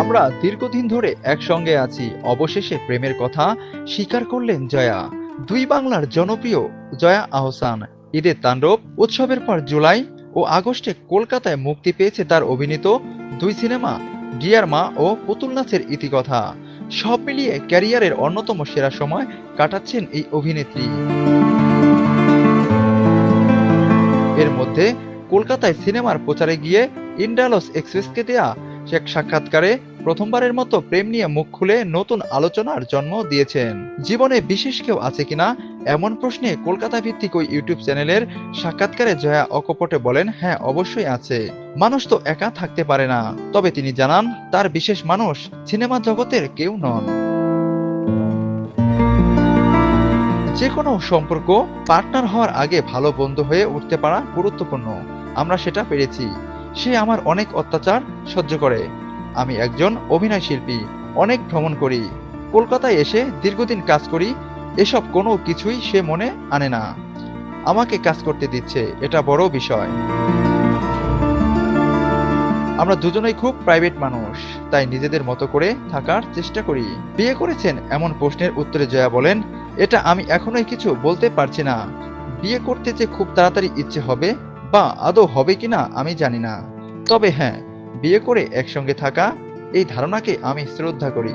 আমরা দীর্ঘদিন ধরে একসঙ্গে আছি। অবশেষে প্রেমের কথা স্বীকার করলেন জয়া। দুই বাংলার জনপ্রিয় জয়া আহসান। ঈদের তাণ্ডব উৎসবের পর জুলাই ও আগস্টে কলকাতায় মুক্তি পেয়েছে তার অভিনীত দুই সিনেমা, ডিয়ার মা ও পুতুল নাচের ইতিকথা। সব মিলিয়ে ক্যারিয়ারের অন্যতম সেরা সময় কাটাচ্ছেন এই অভিনেত্রী। এর মধ্যে কলকাতায় সিনেমার প্রচারে গিয়ে ইন্ডালস এক্সপ্রেসকে দেয়া এক সাক্ষাৎকারে প্রথমবারের মতো প্রেম নিয়ে মুখ খুলে নতুন আলোচনার জন্ম দিয়েছেন। জীবনে বিশেষ কেউ আছে কিনা এমন প্রশ্নে কলকাতা ভিত্তিক ওই ইউটিউব চ্যানেলের সাক্ষাৎকারে জয়া অকপটে বলেন হ্যাঁ অবশ্যই আছে। মানুষ তো একা থাকতে পারে না। তবে তিনি জানান, তার বিশেষ মানুষ সিনেমা জগতের কেউ নন। যে কোনো সম্পর্ক, পার্টনার হওয়ার আগে ভালো বন্ধু হয়ে উঠতে পারা গুরুত্বপূর্ণ। আমরা সেটা পেরেছি। সে আমার অনেক অত্যাচার সহ্য করে। আমি একজন অভিনয় শিল্পী, অনেক ভ্রমণ করি। কলকাতায় এসে দীর্ঘদিন কাজ করি, এসব কোনো কিছুই সে মনে আনে না। আমাকে কাজ করতে দিচ্ছে, এটা বড় বিষয়। আমরা দুজনেই খুব প্রাইভেট মানুষ, তাই নিজেদের মতো করে থাকার চেষ্টা করি। বিয়ে করেছেন এমন প্রশ্নের উত্তরে জয়া বলেন, এটা আমি এখনোই কিছু বলতে পারছি না। বিয়ে করতে যে খুব তাড়াতাড়ি ইচ্ছে হবে বা আদৌ হবে কিনা আমি জানি না। তবে হ্যাঁ বিয়ে করে একসঙ্গে থাকা, এই ধারণাকে আমি শ্রদ্ধা করি।